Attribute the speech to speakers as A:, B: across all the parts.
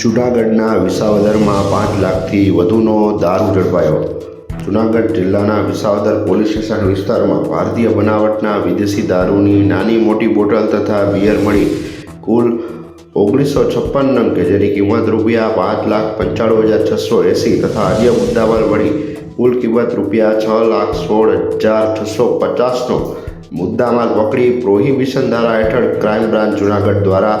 A: જૂનાગઢના વિસાવદરમાં પાંચ લાખથી વધુનો દારૂ ઝડપાયો. જૂનાગઢ જિલ્લાના વિસાવદર પોલીસ સ્ટેશન વિસ્તારમાં ભારતીય બનાવટના વિદેશી દારૂની નાની મોટી બોટલ તથા બિયર મળી કુલ ઓગણીસો છપ્પન નંગ કે જેની કિંમત રૂપિયા પાંચ લાખ પંચાણું હજાર છસો એંસી તથા અન્ય મુદ્દામાલ મળી કુલ કિંમત રૂપિયા છ લાખ સોળ હજાર છસો પચાસનો મુદ્દામાલ પકડી પ્રોહિબિશન ધારા હેઠળ ક્રાઇમ બ્રાન્ચ જૂનાગઢ દ્વારા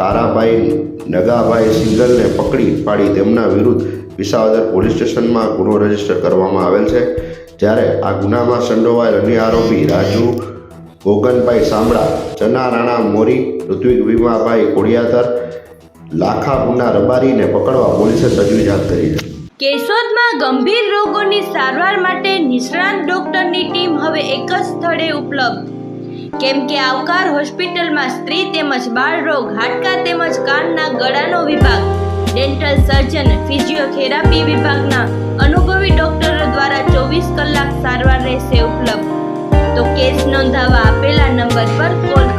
A: કારાભાઈ નગાભાઈ સિંગલને પકડી પાડી તેમના વિરુદ્ધ વિસાવદર પોલીસ સ્ટેશનમાં ગુનો રજિસ્ટર કરવામાં આવેલ છે. જ્યારે આ ગુનામાં સંડોવાયેલ અન્ય આરોપી રાજુ, ગોગનભાઈ સાંભળા ચના રાણા મોરી, ઋત્વિક વીમાભાઈ કોડિયાતર, લાખા ગુના રબારીને પકડવા પોલીસે તજવીજ હાથ ધરી છે.
B: કેશોદમાં ગંભીર રોગોની સારવાર માટે નિષ્ણાંત ડોક્ટરની ટીમ હવે એક જ સ્થળે ઉપલબ્ધ. કેમ કે આવકાર હોસ્પિટલમાં સ્ત્રી તેમજ બાળ રોગ હાડકા તેમજ કાનના ગળાનો વિભાગ, ડેન્ટલ સર્જન, ફિઝિયોથેરાપી વિભાગના અનુભવી ડોક્ટરો દ્વારા ચોવીસ કલાક સારવાર રહેશે ઉપલબ્ધ. તો કેસ નોંધાવા આપેલા નંબર પર કોલ